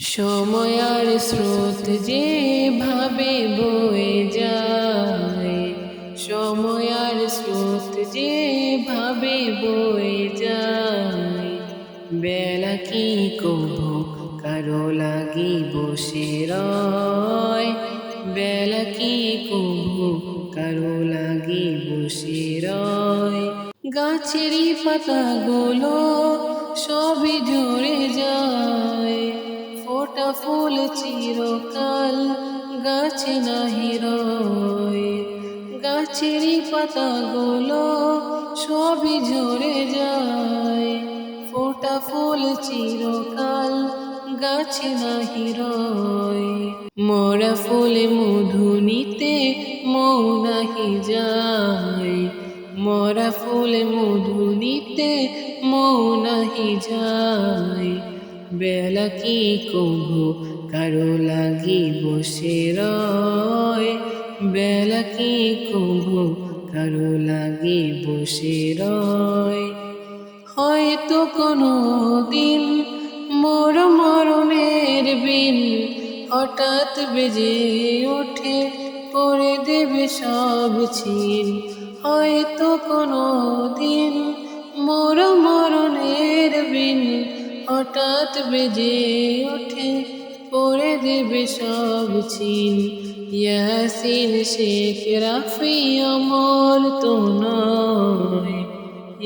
সময়ার স্রোত যে ভাবে বয়ে যায় সময়ার স্রোত যে ভাবে বয়ে যায়, বেলা কি কবু কারও লাগি বসে রয়, বেলা কি কবু কারও লাগি বসে রয়। গাছেরই পাতাগুলো সবই ঝরে যায় ফোটা ফুল চিরকাল, গাছে নাহি রয়। গাছেরই পাতাগুলো সবই ঝরে যায়। ফোটা ফুল চিরকাল, গাছে নাহি রয়। মোরা ফুলে মধু নিতে মৌ নাহি যায়। মরা ফুল মধু নিতে মৌ নাহি যায়। বেলা কি কবু? কারও লাগি বসে রয়। বেলা কি কবু? কারও লাগি বসে রয়। হয়তো কোনো দিন মোর মরণের বিন হঠাৎ বেজে ওঠে, করে দেবে সব ছিন হয়তো কোনো দিন হঠাৎ বেজে ওঠে করে দেবে সব ছিন। ইয়াসিন, শেখ, রাফি, অমল তো নয়।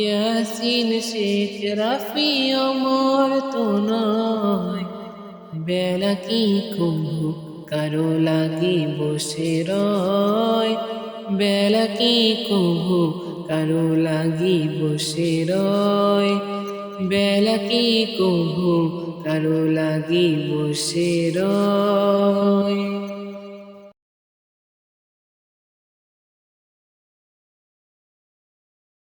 ইয়াসিন, শেখ, রাফি অমর তো নয়। বেলা কি কবু কারও লাগি বসে রয়। বেলা কি কবু কারও লাগি বসে রয়। বেলা কি কহু কারও লাগি বসে রয়